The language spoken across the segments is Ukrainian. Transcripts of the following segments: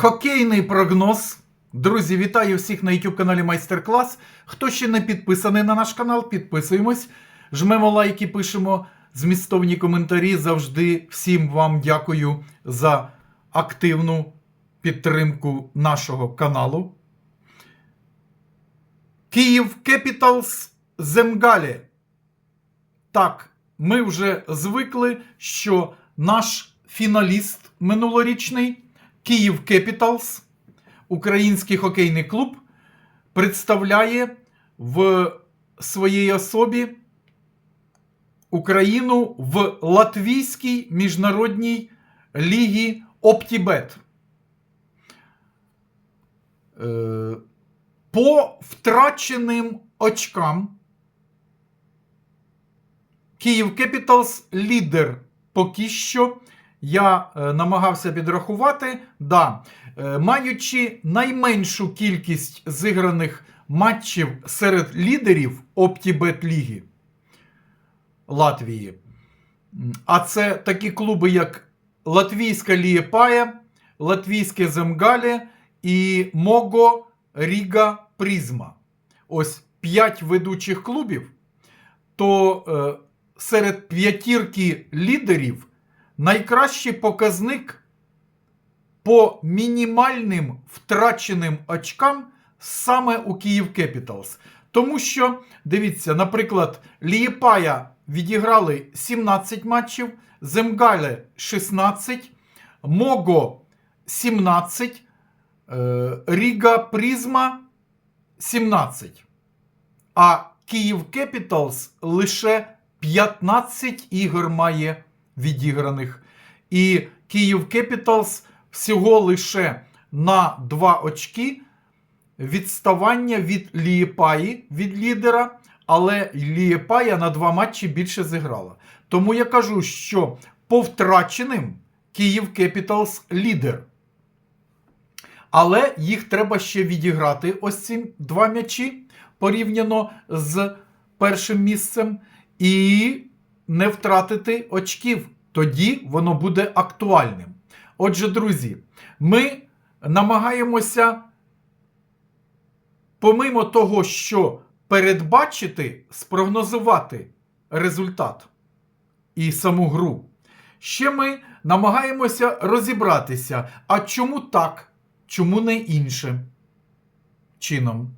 Хокейний прогноз. Друзі, вітаю всіх на YouTube каналі Майстер Клас. Хто ще не підписаний на наш канал, підписуємось, жмемо лайки, пишемо змістовні коментарі. Завжди всім вам дякую за активну підтримку нашого каналу. Київ Кепіталс Земгалі. Так, ми вже звикли, що наш фіналіст минулорічний Київ Кепіталс, український хокейний клуб, представляє в своїй особі Україну в Латвійській міжнародній лігі Оптібет. Е, По втраченим очкам Київ Кепіталс лідер поки що. Я е, намагався підрахувати. Да, е, маючи найменшу кількість зіграних матчів серед лідерів Оптібет Ліги Латвії. А це такі клуби, як Латвійська Лієпая, Латвійське Земгалі і Мого Ріга Призма. Ось п'ять ведучих клубів. То е, серед п'ятірки лідерів найкращий показник по мінімальним втраченим очкам саме у Київ Кепіталс. Тому що, дивіться, наприклад, Лієпая відіграли 17 матчів, Земгале 16, Мого 17, е, Ріга Призма 17. А Київ Кепіталс лише 15 ігор має відіграних. І Київ Кепіталс всього лише на 2 очки відставання від Лієпаї від лідера, але Лієпая на 2 матчі більше зіграла. Тому я кажу, що по втраченим Київ Кепіталс лідер. Але їх треба ще відіграти ось ці два м'ячі порівняно з першим місцем. І не втратити очків. Тоді воно буде актуальним. Отже, друзі, ми намагаємося, помимо того, що передбачити, спрогнозувати результат і саму гру, ще ми намагаємося розібратися, а чому так, чому не іншим чином.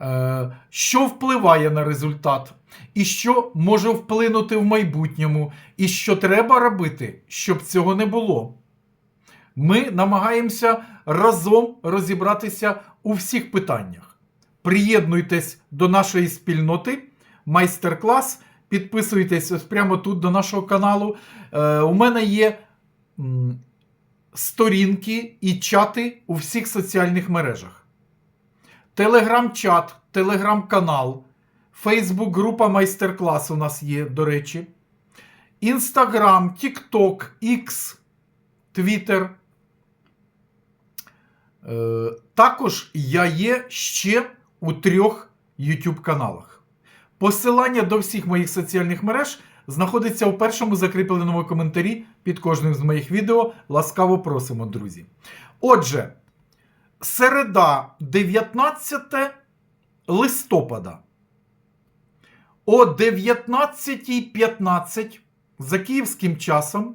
Е, Що впливає на результат, і що може вплинути в майбутньому, і що треба робити, щоб цього не було. Ми намагаємося разом розібратися у всіх питаннях. Приєднуйтесь до нашої спільноти, майстер-клас, підписуйтесь ось прямо тут до нашого каналу. Е, У мене є сторінки і чати у всіх соціальних мережах. Телеграм-чат, телеграм-канал, Фейсбук-група майстер-клас у нас є, до речі. Інстаграм, Тікток, X, Твіттер. Також я є ще у трьох YouTube каналах. Посилання до всіх моїх соціальних мереж знаходиться у першому закріпленому коментарі під кожним з моїх відео. Ласкаво просимо, друзі. Отже. Середа, 19 листопада. О 19.15 за київським часом.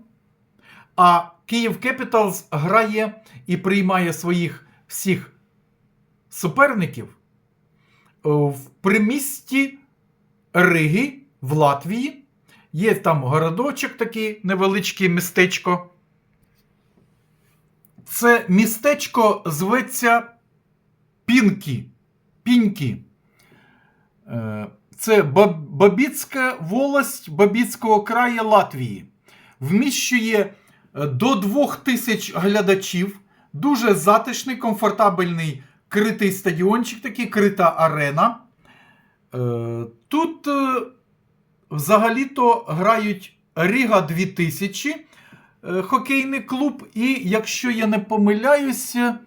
А Київ Кепіталс грає і приймає своїх всіх суперників в примісті Риги в Латвії. Є там городочок такий невеличке містечко. Це містечко зветься Пінкі. Пінькі. Е, Це Бабіцька волость Бабіцького краю Латвії. Вміщує до 2000 глядачів. Дуже затишний, комфортабельний критий стадіончик, такий крита арена. Е, Тут е, взагалі-то грають Ріга 2000 хокейний клуб, і якщо я не помиляюся.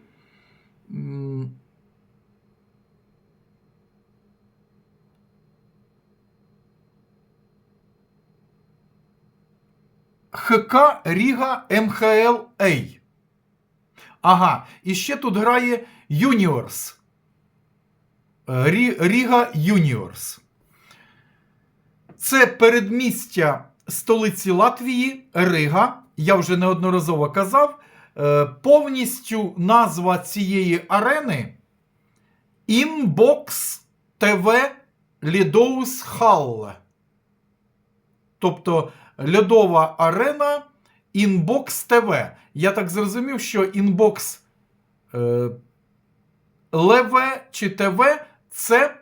ХК Ріга МХЛ А. Ага, і ще тут грає Юніорс. Е, Рі- Ріга Юніорс. Це передмістя столиці Латвії, Рига. Я вже неодноразово казав. Е, Повністю назва цієї арени Inbox TV Лідоус Халле. Тобто льодова арена Inbox TV. Я так зрозумів, що Inbox е, ЛВ чи ТВ це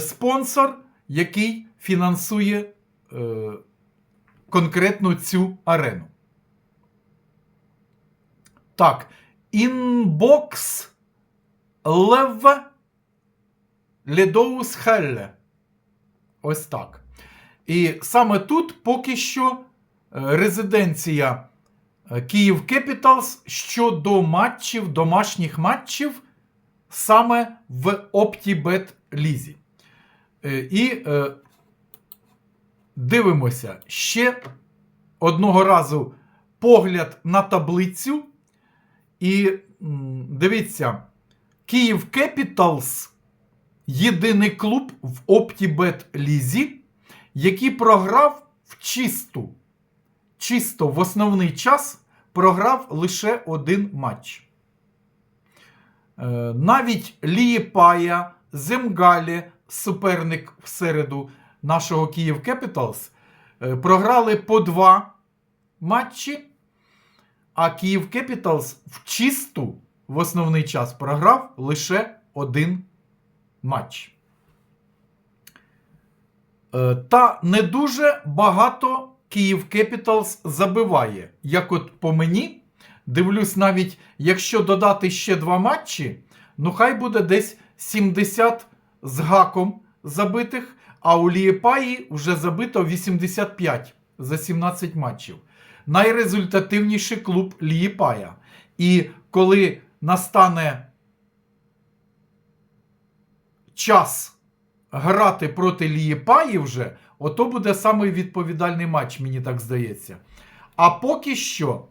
спонсор, який фінансує е, конкретно цю арену. Так, Inbox ЛВ Ледоус Хелле. Ось так. І саме тут поки що е, резиденція е, Київ Кепіталс щодо матчів, домашніх матчів саме в OptiBet Лізі. Е, І дивимося ще одного разу погляд на таблицю. І дивіться, Київ Кепіталс єдиний клуб в OptiBet Лізі, який програв в чисту. Чисто в основний час програв лише один матч. Е, Навіть Лієпая, Земгалі, суперник в середу нашого Київ Кепіталс, е, програли по два матчі, а Київ Кепіталс в чисту в основний час програв лише один матч. Е, Та не дуже багато Київ Кепіталс забиває. Як от по мені, дивлюсь, навіть якщо додати ще два матчі, ну хай буде десь 70 з гаком забитих, а у Лієпаї вже забито 85 за 17 матчів. Найрезультативніший клуб Лієпая. І коли настане час грати проти Лієпаї вже, ото буде самий відповідальний матч, мені так здається. А поки що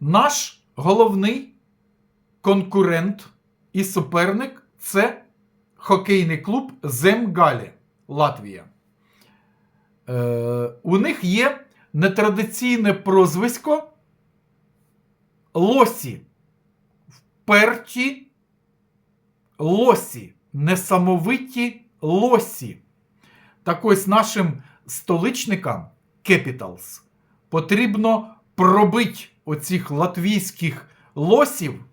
наш головний конкурент і суперник це хокейний клуб Земгалі, Латвія. Е, у них є нетрадиційне прозвисько Лосі. Вперті лосі, несамовиті лосі. Так ось нашим столичникам Capitals потрібно пробити оцих латвійських лосів.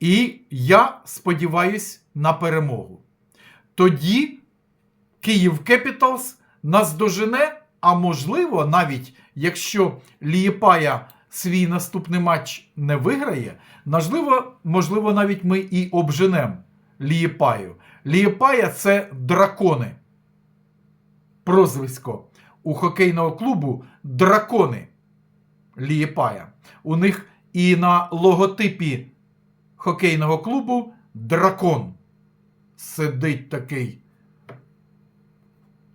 І я сподіваюсь на перемогу. Тоді Київ Кепіталс нас дожене, а можливо, навіть якщо Лієпая свій наступний матч не виграє, можливо, можливо, навіть ми і обженемо Лієпаю. Лієпая це дракони. Прозвисько у хокейного клубу дракони Лієпая. У них і на логотипі хокейного клубу дракон. Сидить такий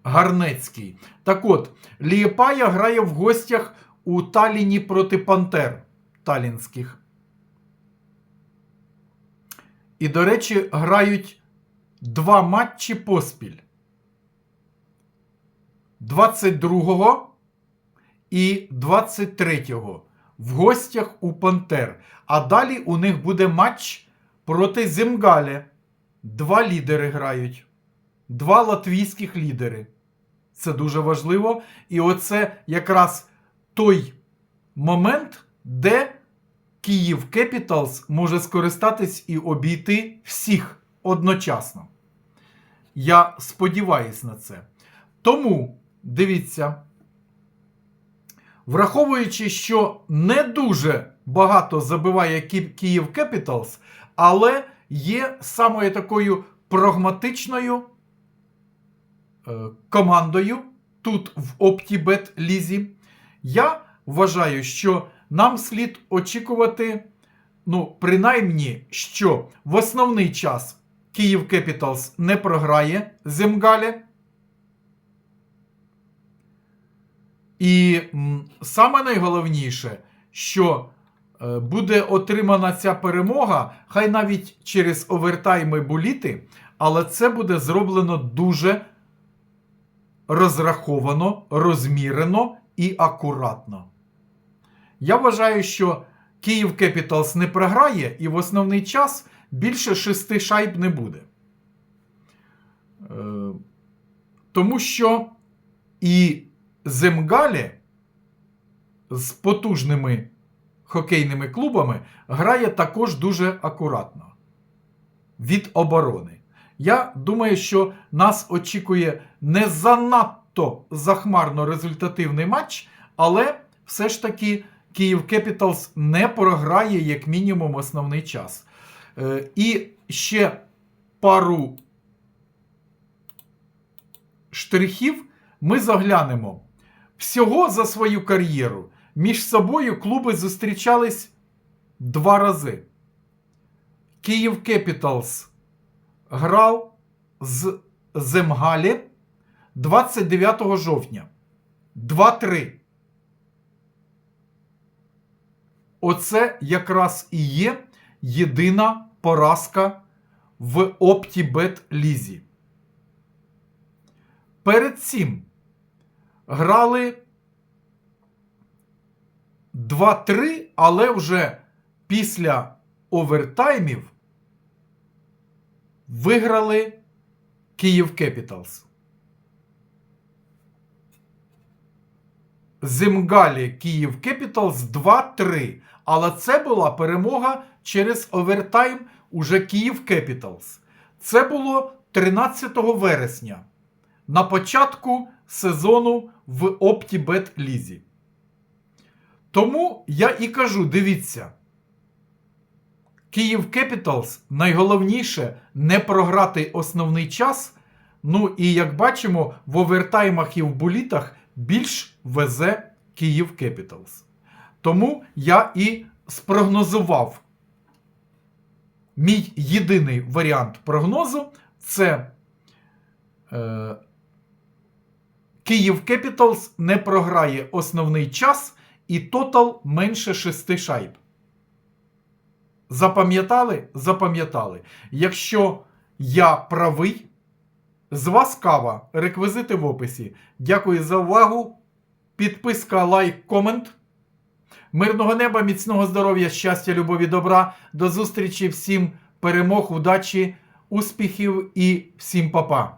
Гарнецький. Так от, Лієпая грає в гостях у Таліні проти Пантер талінських. І, до речі, грають два матчі поспіль. 22-го і 23-го в гостях у Пантер. А далі у них буде матч проти Земгаля. Два лідери грають. Два латвійських лідери. Це дуже важливо. І оце якраз той момент, де Київ Кепіталс може скористатись і обійти всіх одночасно. Я сподіваюся на це. Тому дивіться, враховуючи, що не дуже багато забиває Київ Кепіталс, але є самою такою прагматичною командою тут в OptiBet Лізі. Я вважаю, що нам слід очікувати, ну, принаймні, що в основний час Київ Кепіталс не програє Земгалі. І саме найголовніше, що е, буде отримана ця перемога, хай навіть через овертайми буліти, але це буде зроблено дуже розраховано, розмірено і акуратно. Я вважаю, що Київ Кепіталс не програє, і в основний час більше шести шайб не буде. Е, Тому що і Земгалі з потужними хокейними клубами грає також дуже акуратно від оборони. Я думаю, що нас очікує не занадто захмарно результативний матч, але все ж таки Київ Кепіталс не програє як мінімум основний час. Е, І ще пару штрихів ми заглянемо. Всього за свою кар'єру між собою клуби зустрічались два рази. Київ Кепіталс грав з Земгалі 29 жовтня. 2-3. Оце якраз і є єдина поразка в OptiBet Лізі. Перед цим грали 2-3, але вже після овертаймів виграли Київ Кепіталс. Земгалі Київ Кепіталс 2-3. Але це була перемога через овертайм уже Київ Кепіталс. Це було 13 вересня на початку сезону в OptiBet Лізі. Тому я і кажу: дивіться, Київ Кепіталс найголовніше не програти основний час. Ну і як бачимо, в овертаймах і в булітах більш везе Київ Кепіталс. Тому я і спрогнозував. Мій єдиний варіант прогнозу це е, Київ Кепіталс не програє основний час і тотал менше 6 шайб. Запам'ятали? Запам'ятали. Якщо я правий, з вас кава, реквізити в описі. Дякую за увагу. Підписка, лайк, комент. Мирного неба, міцного здоров'я, щастя, любові, добра. До зустрічі всім перемог, удачі, успіхів і всім па-па.